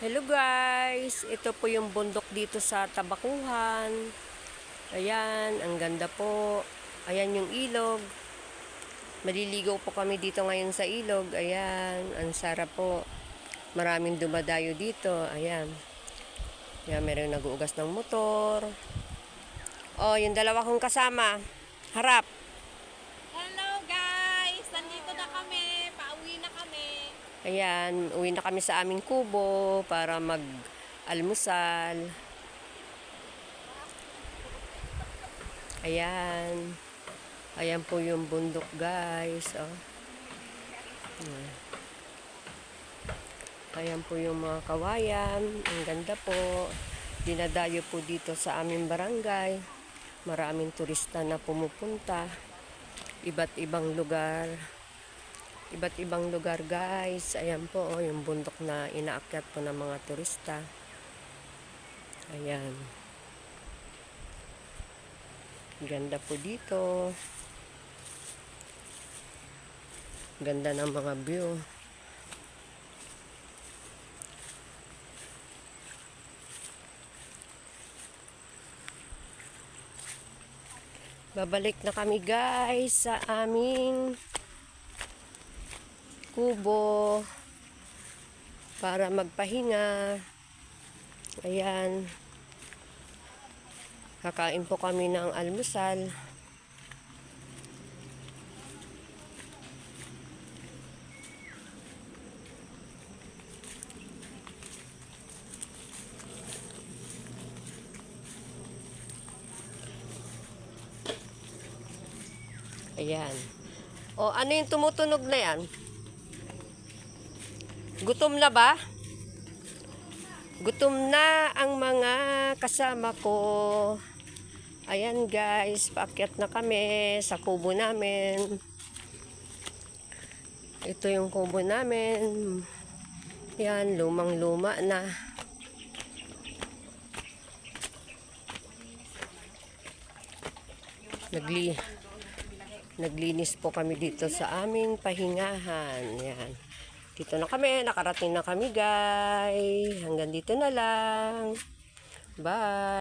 Hello guys, ito po yung bundok dito sa Tabakuhan. Ayan, ang ganda po. Ayan yung ilog. Maliligaw po kami dito ngayon sa ilog. Ayan, ang sarap po. Maraming dumadayo dito. Ayan. Ayan, meron nag-uugas ng motor. Oh, yung dalawa kong kasama. Harap. Ayan, uwi na kami sa aming kubo para mag-almusal. Ayan. Ayan po yung bundok, guys. Oh. Ayan. Po yung mga kawayan. Ang ganda po. Dinadayo po dito sa aming barangay. Maraming turista na pumupunta. Iba't ibang lugar. Iba't ibang lugar, guys. Ayan po, oh, yung bundok na inaakyat po ng mga turista. Ayan. Ganda po dito. Ganda ng mga view. Babalik na kami guys sa aming kubo para magpahinga. Ayan. Kakain po kami ng almusal. Ayan. O, ano yung tumutunog na yan? Gutom na ba? Gutom na ang mga kasama ko. Ayan guys, paakyat na kami sa kubo namin. Ito yung kubo namin. Yan, lumang-luma na. Nagli naglinis po kami dito sa aming pahingahan. Yan. Dito na kami, nakarating na kami guys. Hanggang dito na lang. Bye!